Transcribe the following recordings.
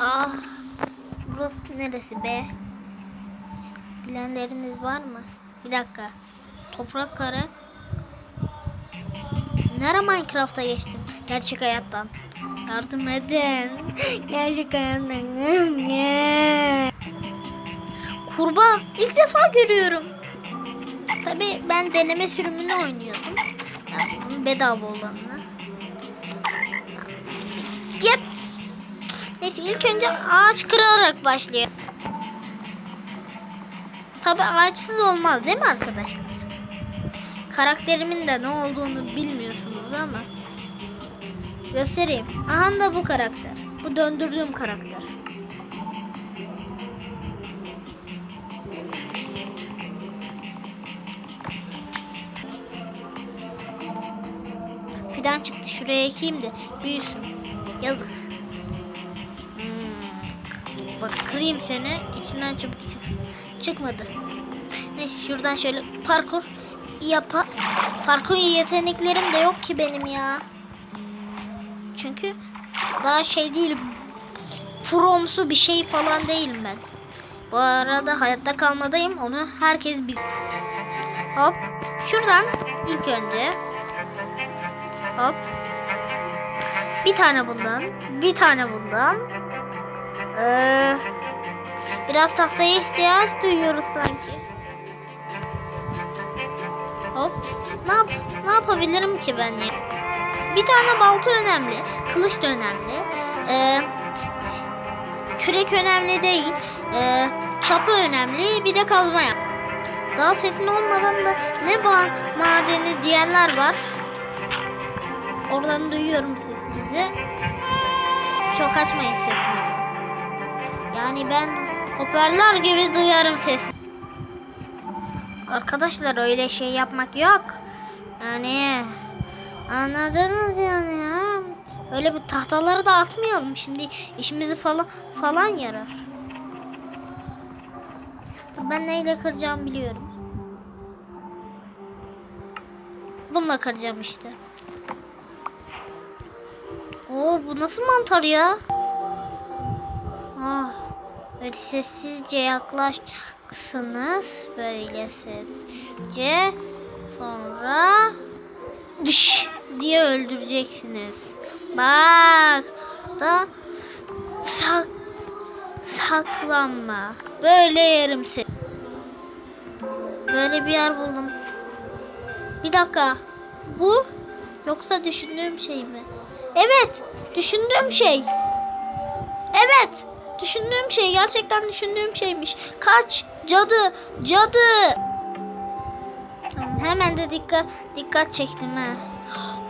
Ah, burası neresi be? Bilenleriniz var mı? Bir dakika. Toprak kare. Nere Minecraft'a geçtim? Gerçek hayattan. Yardım edin. Gerçek hayattan. Kurbağa ilk defa görüyorum. Tabi ben deneme sürümünü oynuyordum. Yani bedava olanını. Git. Neyse ilk önce ağaç kırarak başlıyor. Tabi ağaçsız olmaz değil mi arkadaşlar? Karakterimin de ne olduğunu bilmiyorsunuz ama. Göstereyim. Aha da bu karakter. Bu döndürdüğüm karakter. Fidan çıktı. Şuraya ekeyim de büyüsün. Yazık. Hmm. Bak kırayım seni. İçinden çabuk çık. Çıkmadı. Neyse şuradan şöyle parkur yapa parkur yeteneklerim de yok ki benim ya. Çünkü daha şey değilim. Promsu bir şey falan değilim ben. Bu arada hayatta kalmadayım. Onu herkes bil. Hop. Şuradan ilk önce Hop. Bir tane bundan. Bir tane bundan. Ee, biraz tahtaya ihtiyaç duyuyoruz sanki. Hop. Ne, yap ne yapabilirim ki ben ya? Bir tane balta önemli. Kılıç da önemli. Ee, kürek önemli değil. Ee, çapı önemli. Bir de kazma yap. Dal setin olmadan da ne bağ madeni diyenler var. Oradan duyuyorum sesinizi. Çok açmayın sesini. Yani ben hoparlör gibi duyarım sesini. Arkadaşlar öyle şey yapmak yok. Yani anladınız yani ya. Öyle bir tahtaları da atmayalım. Şimdi işimizi falan falan yarar. Ben neyle kıracağım biliyorum. Bununla kıracağım işte. Oo bu nasıl mantar ya? Ah, böyle sessizce yaklaşacaksınız. Böyle sessizce. Sonra dış diye öldüreceksiniz. Bak da sak saklanma. Böyle yerim seni. Böyle bir yer buldum. Bir dakika. Bu yoksa düşündüğüm şey mi? Evet, düşündüğüm şey. Evet, düşündüğüm şey gerçekten düşündüğüm şeymiş. Kaç cadı, cadı. Hemen de dikkat dikkat çektim ha.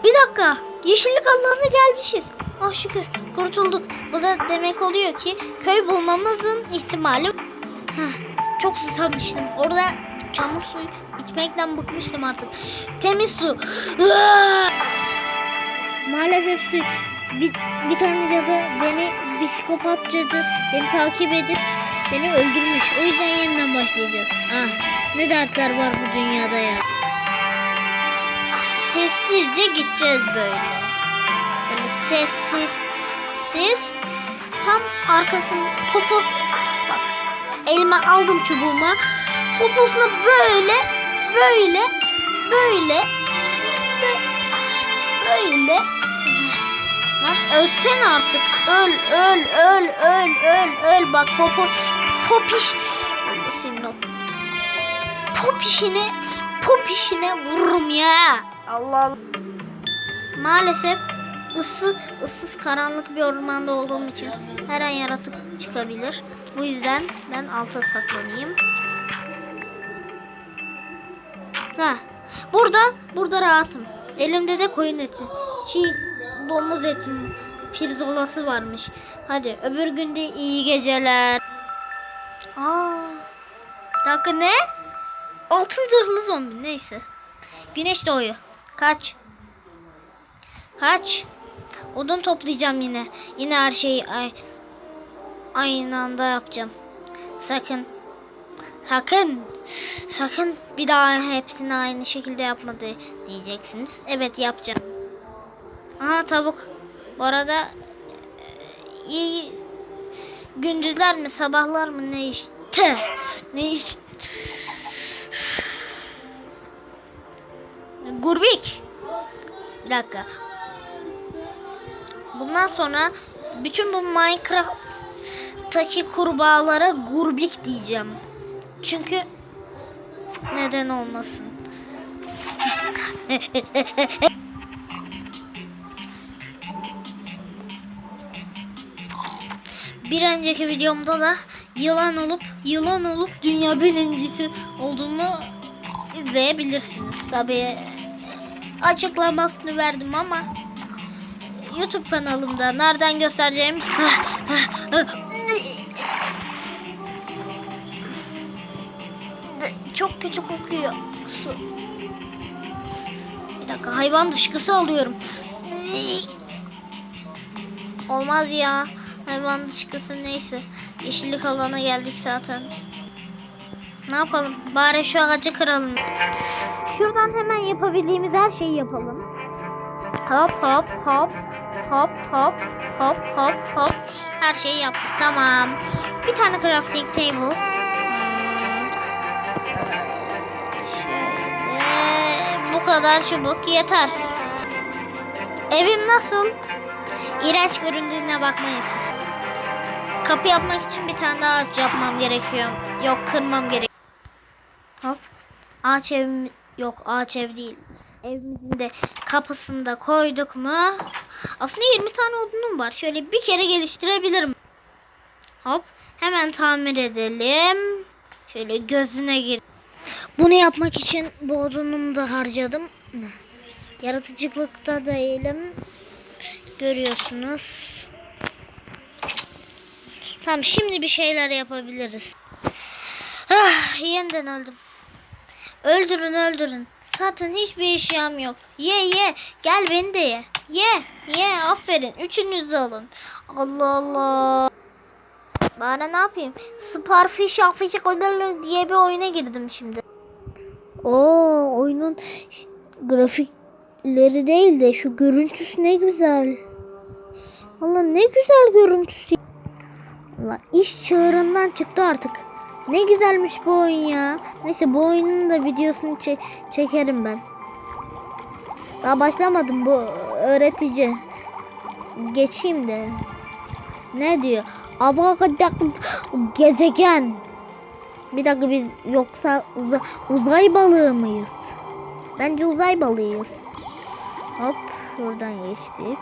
Bir dakika, yeşillik alanına gelmişiz. Ah şükür, kurtulduk. Bu da demek oluyor ki köy bulmamızın ihtimali. Heh, çok susamıştım. Orada çamur suyu içmekten bıkmıştım artık. Temiz su. Maalesef bir, bir tane cadı beni psikopat cadı beni takip edip beni öldürmüş. O yüzden yeniden başlayacağız. Ah ne dertler var bu dünyada ya. Sessizce gideceğiz böyle. Böyle sessiz siz tam arkasını popo bak elime aldım çubuğuma poposuna böyle böyle böyle böyle Lan ölsene artık. Öl, öl, öl, öl, öl, öl. Bak popo, popiş. Senin o popişine, popişine vururum ya. Allah Allah. Maalesef ıssız, ıssız karanlık bir ormanda olduğum için her an yaratık çıkabilir. Bu yüzden ben alta saklanayım. Ha. Burada, burada rahatım. Elimde de koyun eti. Çiğ domuz etim pirzolası varmış. Hadi öbür günde iyi geceler. Aa. Dakika ne? Altın zırhlı zombi neyse. Güneş doğuyor. Kaç. Kaç. Odun toplayacağım yine. Yine her şeyi ay, aynı anda yapacağım. Sakın. Sakın. Sakın bir daha hepsini aynı şekilde yapmadı diyeceksiniz. Evet yapacağım. Aha tavuk. Bu arada e, iyi gündüzler mi sabahlar mı ne işte ne iş Gurbik. Bir dakika. Bundan sonra bütün bu Minecraft'taki kurbağalara gurbik diyeceğim. Çünkü neden olmasın? Bir önceki videomda da yılan olup yılan olup dünya birincisi olduğumu izleyebilirsiniz. Tabii açıklamasını verdim ama YouTube kanalımda nereden göstereceğim çok kötü kokuyor su. Bir dakika hayvan dışkısı alıyorum. Olmaz ya. Hayvan dışkısı neyse. Yeşillik alana geldik zaten. Ne yapalım? Bari şu ağacı kıralım. Şuradan hemen yapabildiğimiz her şeyi yapalım. Hop hop hop hop hop hop hop hop. Her şeyi yaptık. Tamam. Bir tane crafting table. Şöyle bu kadar çubuk yeter. Evim nasıl? İğrenç göründüğüne bakmayın siz. Kapı yapmak için bir tane daha ağaç yapmam gerekiyor. Yok kırmam gerek. Hop. Ağaç evim yok ağaç ev değil. Evimizin de kapısında koyduk mu? Aslında 20 tane odunum var. Şöyle bir kere geliştirebilirim. Hop. Hemen tamir edelim. Şöyle gözüne gir. Bunu yapmak için bu odunumu da harcadım. Yaratıcılıkta değilim. Görüyorsunuz. Tamam şimdi bir şeyler yapabiliriz. Ah, yeniden öldüm. Öldürün öldürün. Zaten hiçbir eşyam yok. Ye ye. Gel beni de ye. Ye. Ye. Aferin. Üçünüz de alın. Allah Allah. Bana ne yapayım? Starfish Afiş diye bir oyuna girdim şimdi. Oo oyunun grafikleri değil de şu görüntüsü ne güzel. Allah ne güzel görüntüsü. Allah iş çığırından çıktı artık. Ne güzelmiş bu oyun ya. Neyse bu oyunun da videosunu çe- çekerim ben. Daha başlamadım bu öğretici. Geçeyim de. Ne diyor? Avagadak gezegen. Bir dakika biz yoksa uza- uzay balığı mıyız? Bence uzay balığıyız. Hop buradan geçtik.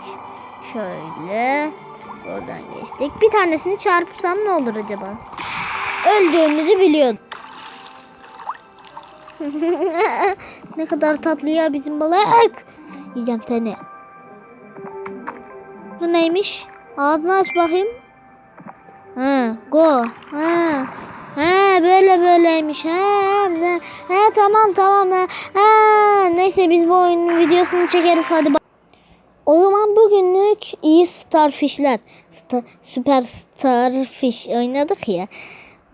Şöyle oradan geçtik. Bir tanesini çarpsam ne olur acaba? Öldüğümüzü biliyordum. ne kadar tatlı ya bizim balık. Yiyeceğim seni. Bu neymiş? Ağzını aç bakayım. Ha, go. Ha. Ha, böyle böyleymiş. Ha, ha, ha tamam tamam. Ha, ha. Neyse biz bu oyunun videosunu çekeriz hadi. O zaman bugünlük iyi starfishler. Sta- süper starfish oynadık ya.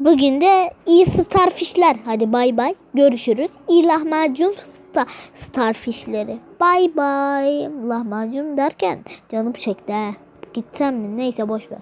Bugün de iyi starfishler. Hadi bay bay. Görüşürüz. İyi lahmacun sta- starfishleri. Bay bay. Lahmacun derken canım çekti. ha. Gitsem mi? Neyse boş ver.